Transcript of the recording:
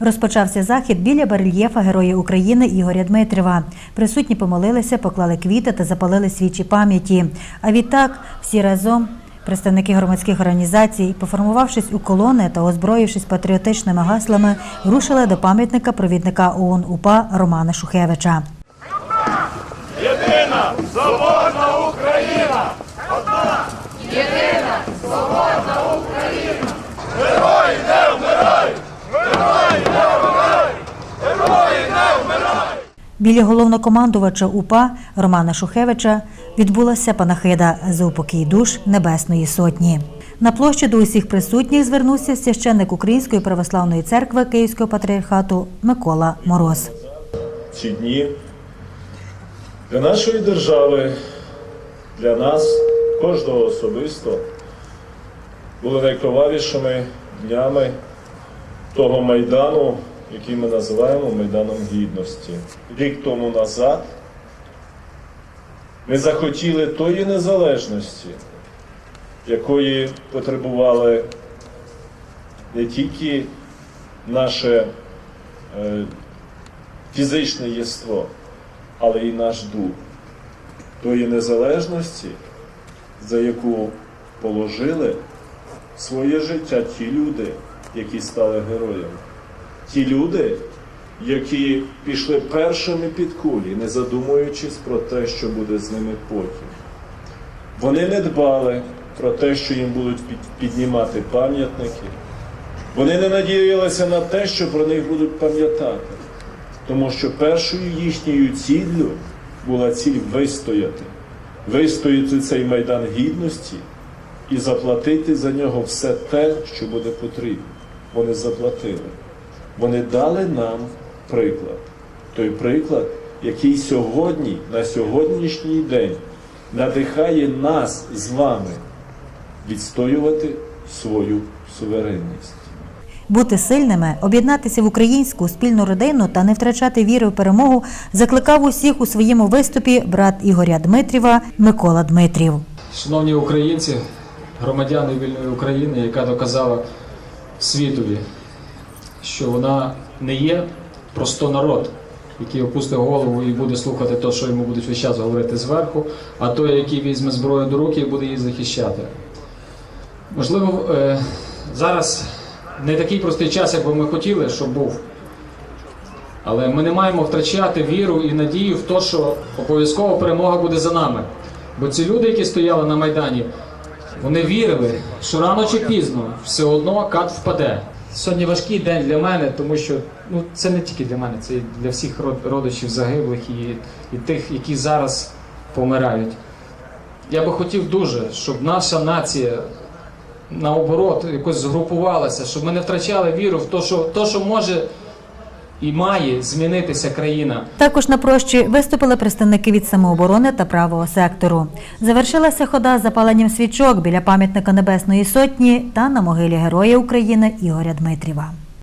Розпочався захід біля барельєфа Героя України Ігоря Дмитрєва. Присутні помолилися, поклали квіти та запалили свічі пам'яті. А відтак всі разом. Представники громадських організацій, поформувавшись у колони та озброївшись патріотичними гаслами, рушили до пам'ятника провідника ООН УПА Романа Шухевича. Біля головнокомандувача УПА Романа Шухевича відбулася панахида за упокій душ Небесної Сотні. На площі до усіх присутніх звернувся священник Української православної церкви Київського патріархату Микола Мороз. ці дні для нашої держави, для нас, кожного особисто, були найкровавішими днями того майдану, який ми називаємо Майданом Гідності. Рік тому назад ми захотіли тої незалежності, якої потребували не тільки наше е, фізичне єство, але і наш дух тої незалежності, за яку положили своє життя ті люди, які стали героями. Ті люди, які пішли першими під кулі, не задумуючись про те, що буде з ними потім. Вони не дбали про те, що їм будуть піднімати пам'ятники. Вони не надіялися на те, що про них будуть пам'ятати. Тому що першою їхньою ціллю була ціль вистояти, вистояти цей майдан гідності і заплатити за нього все те, що буде потрібно. Вони заплатили. Вони дали нам приклад. Той приклад, який сьогодні, на сьогоднішній день, надихає нас з вами відстоювати свою суверенність. Бути сильними, об'єднатися в українську спільну родину та не втрачати віри в перемогу закликав усіх у своєму виступі брат Ігоря Дмитрєва Микола Дмитрів. Шановні українці, громадяни вільної України, яка доказала світові, що вона не є просто народ, який опустить голову і буде слухати те, що йому будуть весь час говорити зверху, а той, який візьме зброю до руки і буде її захищати. Можливо, е, зараз не такий простий час, як би ми хотіли, щоб був. Але ми не маємо втрачати віру і надію в те, що обов'язково перемога буде за нами. Бо ці люди, які стояли на Майдані, вони вірили, що рано чи пізно все одно кат впаде. Сьогодні важкий день для мене, тому що ну, це не тільки для мене, це і для всіх родичів загиблих і, і тих, які зараз помирають. Я би хотів дуже, щоб наша нація наоборот якось згрупувалася, щоб ми не втрачали віру в те, що, то, що може і має змінитися країна. Також на прощі виступили представники від самооборони та правого сектору. Завершилася хода з запаленням свічок біля пам'ятника Небесної Сотні та на могилі Героя України Ігоря Дмитрєва.